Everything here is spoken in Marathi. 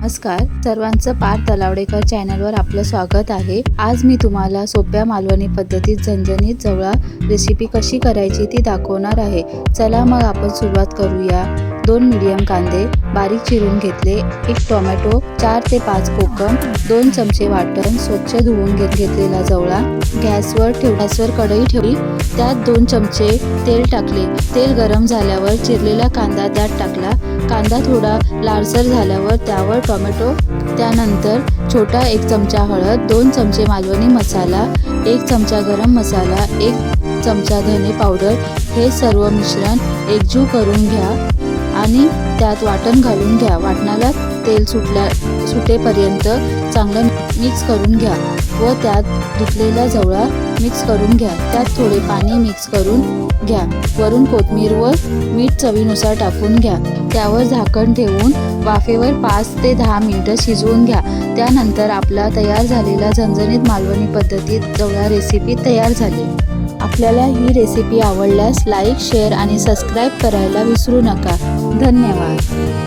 नमस्कार सर्वांचं पार तलावडेकर चॅनलवर आपलं स्वागत आहे. आज मी तुम्हाला सोप्या मालवणी पद्धतीत झणझणीत जवळा रेसिपी कशी करायची ती दाखवणार आहे. चला मग आपण सुरुवात करूया. दोन मीडियम कांदे बारीक चिरून घेतले. एक टोमॅटो चार ते पाच कोकम दोन चमचे वाटण स्वच्छ धुवून घेत घेतलेला जवळा. गॅसवर ठेव गॅसवर कढई ठेवली. त्यात दोन चमचे तेल टाकले. तेल गरम झाल्यावर चिरलेला कांदा त्यात टाकला. कांदा थोडा लालसर झाल्यावर त्यावर टोमॅटो त्यानंतर छोटा एक चमचा हळद दोन चमचे मालवणी मसाला एक चमचा गरम मसाला एक चमचा धने पावडर हे सर्व मिश्रण एकजीव करून घ्या आणि त्यात वाटण घालून घ्या. वाटणाला तेल सुटल्या सुटेपर्यंत चांगलं मिक्स करून घ्या व त्यात धुतलेला जवळा मिक्स करून घ्या. त्यात थोडे पाणी मिक्स करून घ्या. वरून कोथमीर व मीठ चवीनुसार टाकून घ्या. त्यावर झाकण ठेवून वाफेवर पाच ते दहा मिनटं शिजवून घ्या. त्यानंतर आपला तयार झालेला झणझणीत मालवणी पद्धतीत जवळा रेसिपी तयार झाली. आपल्याला ही रेसिपी आवडल्यास लाईक शेअर आणि सबस्क्राईब करायला विसरू नका. धन्यवाद.